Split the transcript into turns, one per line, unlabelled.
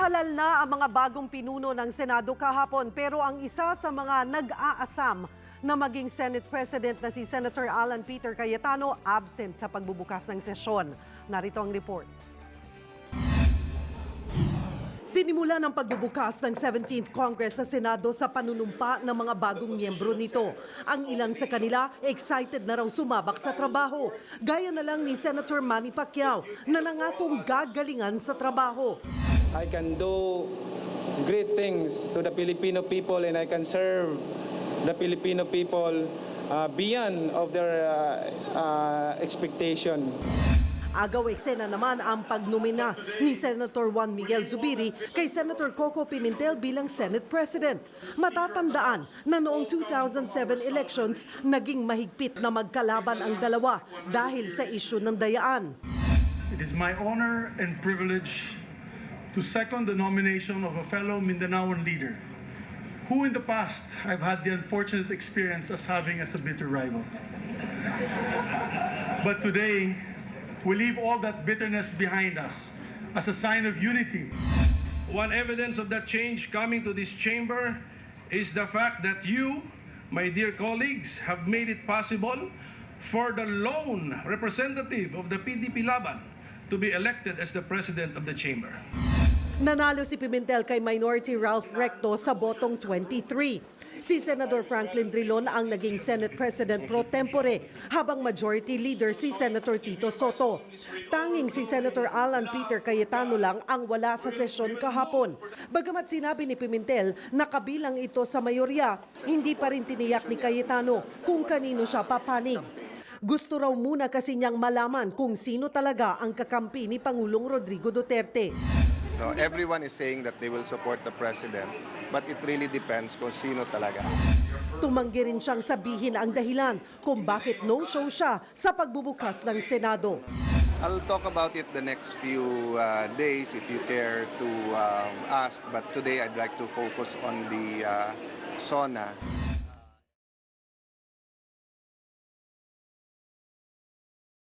Nahalal na ang mga bagong pinuno ng Senado kahapon pero ang isa sa mga nag-aasam na maging Senate President na si Senator Alan Peter Cayetano absent sa pagbubukas ng sesyon. Narito ang report. Sinimula ng pagbubukas ng 17th Congress sa Senado sa panunumpa ng mga bagong miyembro nito. Ang ilan sa kanila excited na raw sumabak sa trabaho. Gaya na lang ni Senator Manny Pacquiao na nangakong gagalingan sa trabaho.
I can do great things to the Filipino people and I can serve the Filipino people uh, beyond of their uh, uh, expectation.
Agaw eksena naman ang pagnomina ni Senator Juan Miguel Zubiri kay Senator Coco Pimentel bilang Senate President. Matatandaan na noong 2007 elections, naging mahigpit na magkalaban ang dalawa dahil sa isyu ng dayaan.
It is my honor and privilege to second the nomination of a fellow Mindanaoan leader who in the past I've had the unfortunate experience as having as a bitter rival. But today, we leave all that bitterness behind us as a sign of unity.
One evidence of that change coming to this chamber is the fact that you, my dear colleagues, have made it possible for the lone representative of the PDP Laban to be elected as the president of the chamber.
Nanalo si Pimentel kay Minority Ralph Recto sa botong 23. Si Senator Franklin Drilon ang naging Senate President pro tempore, habang Majority Leader si Senator Tito Soto. Tanging si Senator Alan Peter Cayetano lang ang wala sa sesyon kahapon. Bagamat sinabi ni Pimentel na kabilang ito sa mayorya, hindi pa rin tiniyak ni Cayetano kung kanino siya papanig. Gusto raw muna kasi niyang malaman kung sino talaga ang kakampi ni Pangulong Rodrigo Duterte.
No, everyone is saying that they will support the president, but it really depends kung sino talaga.
Tumanggi rin siyang sabihin ang dahilan kung bakit no-show siya sa pagbubukas ng Senado.
I'll talk about it the next few uh, days if you care to um, ask, but today I'd like to focus on the uh, SONA.